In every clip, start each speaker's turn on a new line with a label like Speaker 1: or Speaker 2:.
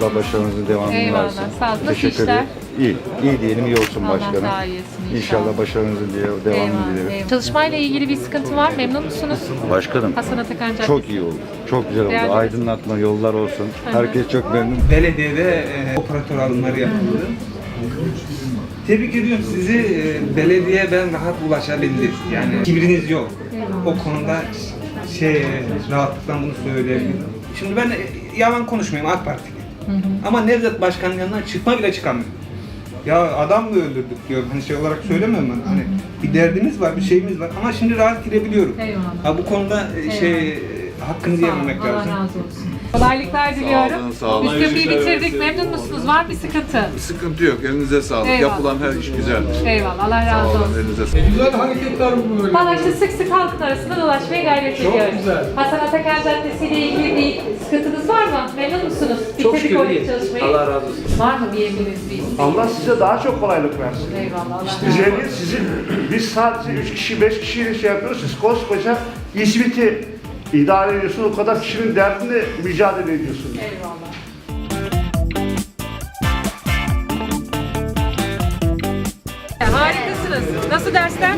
Speaker 1: İnşallah başarınızın devamını
Speaker 2: Eyvallah,
Speaker 1: versin.
Speaker 2: sağ ol. Nasıl
Speaker 1: Teşekkür
Speaker 2: işler?
Speaker 1: ederim. İyi. İyi diyelim, iyi olsun
Speaker 2: Allah
Speaker 1: başkanım.
Speaker 2: daha iyi etsin inşallah.
Speaker 1: İnşallah başarınızın diye devamını
Speaker 2: Eyvallah,
Speaker 1: dilerim.
Speaker 2: eyvallah. Çalışmayla ilgili bir sıkıntı var. Memnun musunuz?
Speaker 1: Başkanım
Speaker 2: Hasan Atakan Caddesi.
Speaker 1: çok iyi oldu. Çok güzel oldu.
Speaker 2: Mi?
Speaker 1: Aydınlatma yollar olsun. Herkes çok memnun.
Speaker 3: belediyede e, operatör alımları yapıldı. Tebrik ediyorum sizi. E, belediye ben rahat ulaşabildim. Yani kibriniz yok. O konuda şey rahatlıkla bunu söyleyebilirim. Şimdi ben e, yalan konuşmuyorum AK Partili. Ama Nevzat Başkan'ın yanına çıkma bile çıkamıyorum. Ya adam mı öldürdük diyor. Hani şey olarak söylemiyorum ben. Hani bir derdimiz var, bir şeyimiz var ama şimdi rahat girebiliyorum.
Speaker 2: Eyvallah.
Speaker 3: Ha bu konuda e, şey e, hakkını
Speaker 2: Sağ olun,
Speaker 3: yememek
Speaker 2: Allah
Speaker 3: lazım.
Speaker 2: razı olsun. Kolaylıklar diliyorum.
Speaker 4: olun, sağ olun.
Speaker 2: Üst köprüyü
Speaker 4: Hayırlı işler
Speaker 2: bitirdik. Memnun musunuz? Var mı bir sıkıntı?
Speaker 4: Sıkıntı yok. Elinize sağlık.
Speaker 2: Eyvallah.
Speaker 4: Yapılan her iş güzeldir.
Speaker 2: Eyvallah. Allah
Speaker 4: Sağ
Speaker 2: razı
Speaker 4: olun.
Speaker 2: olsun.
Speaker 4: Elinize sağlık.
Speaker 5: Güzel hareketler bu böyle.
Speaker 2: Valla işte sık sık halkın arasında dolaşmaya gayret ediyoruz.
Speaker 5: güzel.
Speaker 2: Hasan Atakan Caddesi ile ilgili bir sıkıntınız var mı? Memnun?
Speaker 6: Çok şükür
Speaker 2: oradaki
Speaker 6: iyi.
Speaker 2: çalışmayı.
Speaker 6: Allah razı olsun.
Speaker 2: Var mı bir emriniz bir isteğiniz?
Speaker 6: Allah size daha çok kolaylık versin.
Speaker 2: Eyvallah. Allah razı olsun.
Speaker 6: sizin, biz sadece 3 kişi, 5 kişiyle şey yapıyoruz. Siz koskoca İzmit'i idare ediyorsunuz. O kadar kişinin derdini mücadele ediyorsunuz.
Speaker 2: Eyvallah. Harikasınız. Nasıl dersler?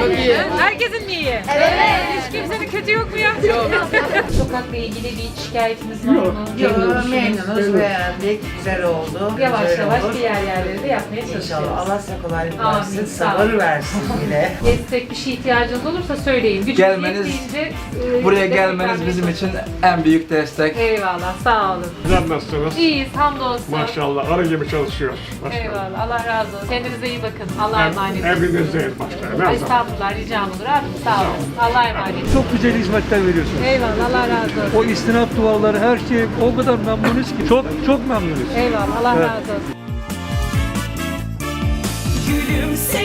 Speaker 2: Çok iyi. Herkesin mi iyi? Evet. Hiç kimsenin kötü yok mu ya? Yok. Sokakla ilgili bir şikayetiniz var mı?
Speaker 7: Yok, memnunuz, beğendik, güzel oldu.
Speaker 2: Yavaş
Speaker 7: güzel
Speaker 2: yavaş
Speaker 7: oldu.
Speaker 2: diğer yerleri de yapmaya çalışıyoruz.
Speaker 7: İnşallah Allah size kolaylık
Speaker 2: Amin,
Speaker 7: versin,
Speaker 2: sağ olun.
Speaker 7: sabır versin yine.
Speaker 2: Destek bir şey ihtiyacınız olursa söyleyin. Gücünüz
Speaker 8: Gelmeniz-
Speaker 2: yettiğince, e,
Speaker 8: Buraya
Speaker 2: destek
Speaker 8: gelmeniz
Speaker 2: vermeye
Speaker 8: bizim için en büyük destek.
Speaker 2: Eyvallah sağ olun.
Speaker 5: Güzel nasılsınız?
Speaker 2: İyiyiz hamdolsun.
Speaker 5: Maşallah arı gibi çalışıyoruz. Başkanım.
Speaker 2: Eyvallah Allah razı olsun. Kendinize iyi bakın. Allah'a emanet.
Speaker 5: Emrinizde el başkanım. Her zaman.
Speaker 2: Estağfurullah ricam olur abi sağ olun. Allah'a emanet.
Speaker 9: Çok güzel hizmetler veriyorsunuz.
Speaker 2: Eyvallah Allah razı olsun.
Speaker 9: O istinat duvarları her şey o kadar memnunuz ki. Çok çok memnunuz.
Speaker 2: Eyvallah Allah
Speaker 9: Evet.
Speaker 2: razı olsun. Gülümse